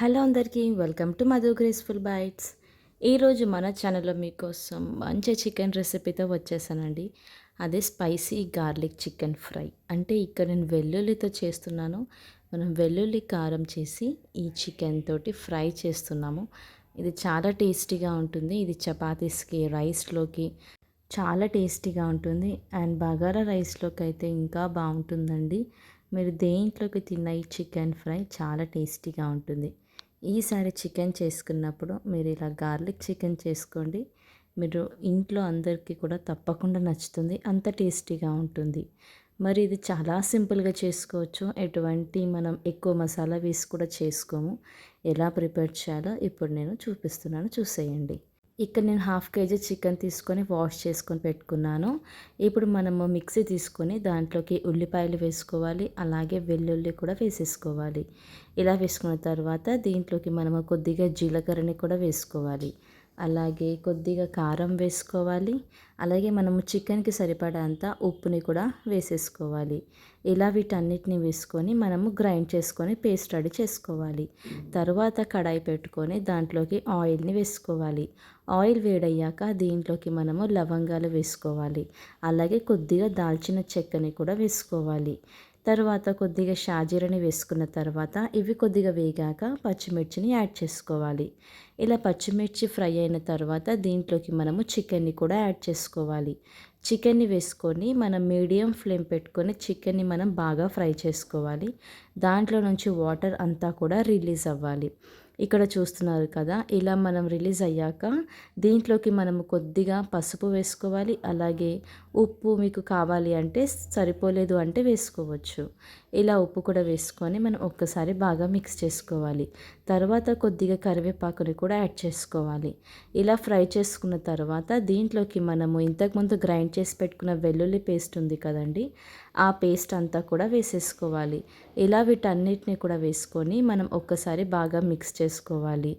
Hello అందరికీ welcome to Madhu graceful bites. ఈరోజు మన ఛానల్లో మీకోసం మంచి చికెన్ రెసిపీతో వచ్చేసానండి. అదే స్పైసీ గార్లిక్ చికెన్ ఫ్రై. అంటే ఇక్కడ నేను వెల్లుల్లితో చేస్తున్నాను. మనం వెల్లుల్లి కారం చేసి ఈ చికెన్ తోటి ఫ్రై చేస్తున్నాము. ఇది చాలా టేస్టీగా ఉంటుంది. ఇది చపాతీస్కి రైస్లోకి చాలా టేస్టీగా ఉంటుంది. అండ్ బగారా రైస్లోకి అయితే ఇంకా బాగుంటుందండి. మీరు దేంట్లోకి తిన్న ఈ చికెన్ ఫ్రై చాలా టేస్టీగా ఉంటుంది. ఈసారి చికెన్ చేసుకున్నప్పుడు మీరు ఇలా గార్లిక్ చికెన్ చేసుకోండి. మీరు ఇంట్లో అందరికీ కూడా తప్పకుండా నచ్చుతుంది. అంత టేస్టీగా ఉంటుంది. మరి ఇది చాలా సింపుల్గా చేసుకోవచ్చు. ఎటువంటి మనం ఎక్కువ మసాలా వేసి కూడా చేసుకోము. ఎలా ప్రిపేర్ చేయాలో ఇప్పుడు నేను చూపిస్తున్నాను. చూసేయండి. ఇక్కడ నేను హాఫ్ కేజీ చికెన్ తీసుకొని వాష్ చేసుకొని పెట్టుకున్నాను. ఇప్పుడు మనము మిక్సీ తీసుకొని దాంట్లోకి ఉల్లిపాయలు వేసుకోవాలి. అలాగే వెల్లుల్లి కూడా వేసేసుకోవాలి. ఇలా వేసుకున్న తర్వాత దీంట్లోకి మనము కొద్దిగా జీలకర్రని కూడా వేసుకోవాలి. అలాగే కొద్దిగా కారం వేసుకోవాలి. అలాగే మనము చికెన్కి సరిపడంత ఉప్పుని కూడా వేసేసుకోవాలి. ఇలా వీటన్నిటిని వేసుకొని మనము గ్రైండ్ చేసుకొని పేస్ట్ రెడీ చేసుకోవాలి. తర్వాత కడాయి పెట్టుకొని దాంట్లోకి ఆయిల్ని వేసుకోవాలి. ఆయిల్ వేడయ్యాక దీంట్లోకి మనము లవంగాలు వేసుకోవాలి. అలాగే కొద్దిగా దాల్చిన చెక్కని కూడా వేసుకోవాలి. తర్వాత కొద్దిగా షాజీరని వేసుకున్న తర్వాత ఇవి కొద్దిగా వేగాక పచ్చిమిర్చిని యాడ్ చేసుకోవాలి. ఇలా పచ్చిమిర్చి ఫ్రై అయిన తర్వాత దీంట్లోకి మనము చికెన్ని కూడా యాడ్ చేసుకోవాలి. చికెన్ని వేసుకొని మనం మీడియం ఫ్లేమ్ పెట్టుకొని చికెన్ని మనం బాగా ఫ్రై చేసుకోవాలి. దాంట్లో నుంచి వాటర్ అంతా కూడా రిలీజ్ అవ్వాలి. ఇక్కడ చూస్తున్నారు కదా ఇలా మనం రిలీజ్ అయ్యాక దీంట్లోకి మనము కొద్దిగా పసుపు వేసుకోవాలి. అలాగే ఉప్పు మీకు కావాలి అంటే సరిపోలేదు అంటే వేసుకోవచ్చు. ఇలా ఉప్పు కూడా వేసుకొని మనం ఒక్కసారి బాగా మిక్స్ చేసుకోవాలి. తర్వాత కొద్దిగా కరివేపాకుని కూడా యాడ్ చేసుకోవాలి. ఇలా ఫ్రై చేసుకున్న తర్వాత దీంట్లోకి మనము ఇంతకుముందు గ్రైండ్ చేసి పెట్టుకున్న వెల్లుల్లి పేస్ట్ ఉంది కదండి ఆ పేస్ట్ అంతా కూడా వేసేసుకోవాలి. ఇలా వీటన్నిటిని కూడా వేసుకొని మనం ఒక్కసారి బాగా మిక్స్ చేసుకోవాలి.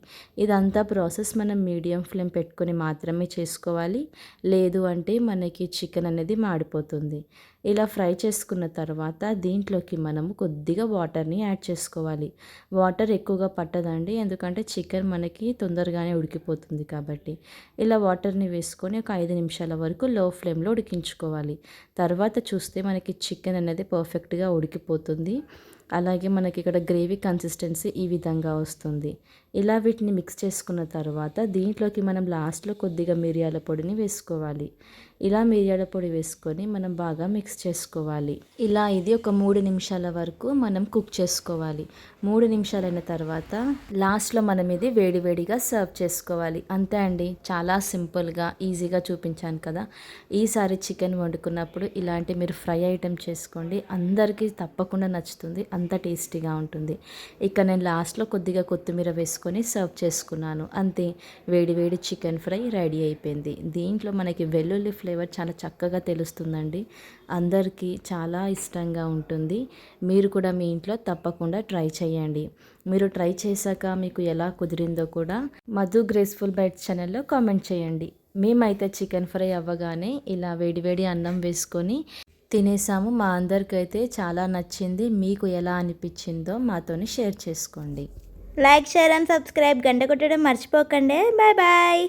ఇదంతా ప్రాసెస్ మనం మీడియం ఫ్లేమ్ పెట్టుకొని మాత్రమే చేసుకోవాలి. లేదు అంటే మనకి చికెన్ అనేది మాడిపోతుంది. ఇలా ఫ్రై చేసుకున్న తర్వాత దీంట్లోకి మనము కొద్దిగా వాటర్ని యాడ్ చేసుకోవాలి. వాటర్ ఎక్కువగా పట్టదండి ఎందుకంటే చికెన్ మనకి తొందరగానే ఉడికిపోతుంది కాబట్టి. ఇలా వాటర్ని వేసుకొని ఒక ఐదు నిమిషాల వరకు లో ఫ్లేమ్లో ఉడికించుకోవాలి. తర్వాత చూస్తే మనకి చికెన్ అనేది పర్ఫెక్ట్గా ఉడికిపోతుంది. అలాగే మనకి ఇక్కడ గ్రేవీ కన్సిస్టెన్సీ ఈ విధంగా వస్తుంది. ఇలా వీటిని మిక్స్ చేసుకున్న తర్వాత దీంట్లోకి మనం లాస్ట్లో కొద్దిగా మిరియాల పొడిని వేసుకోవాలి. ఇలా మిరియాల పొడి వేసుకొని మనం బాగా మిక్స్ మిక్స్ చేసుకోవాలి. ఇలా ఇది ఒక మూడు నిమిషాల వరకు మనం కుక్ చేసుకోవాలి. మూడు నిమిషాలైన తర్వాత లాస్ట్లో మనం ఇది వేడివేడిగా సర్వ్ చేసుకోవాలి. అంతే అండి. చాలా సింపుల్గా ఈజీగా చూపించాను కదా. ఈసారి చికెన్ వండుకున్నప్పుడు ఇలాంటి మీరు ఫ్రై ఐటెం చేసుకోండి. అందరికీ తప్పకుండా నచ్చుతుంది. అంత టేస్టీగా ఉంటుంది. ఇక నేను లాస్ట్లో కొద్దిగా కొత్తిమీర వేసుకొని సర్వ్ చేసుకున్నాను. అంతే. వేడివేడి చికెన్ ఫ్రై రెడీ అయిపోయింది. దీంట్లో మనకి వెల్లుల్లి ఫ్లేవర్ చాలా చక్కగా తెలుస్తుందండి. అందరికీ చాలా ఇష్టంగా ఉంటుంది. మీరు కూడా మీ ఇంట్లో తప్పకుండా ట్రై చేయండి. మీరు ట్రై చేశాక మీకు ఎలా కుదిరిందో కూడా మధు గ్రేస్ఫుల్ బైట్ ఛానల్లో కామెంట్ చేయండి. మేమైతే చికెన్ ఫ్రై అవ్వగానే ఇలా వేడివేడి అన్నం వేసుకొని తినేసాము. మా అందరికైతే చాలా నచ్చింది. మీకు ఎలా అనిపించిందో మాతోని షేర్ చేసుకోండి. లైక్ షేర్ అండ్ సబ్స్క్రైబ్ గంట కొట్టడం మర్చిపోకండి. Bye bye.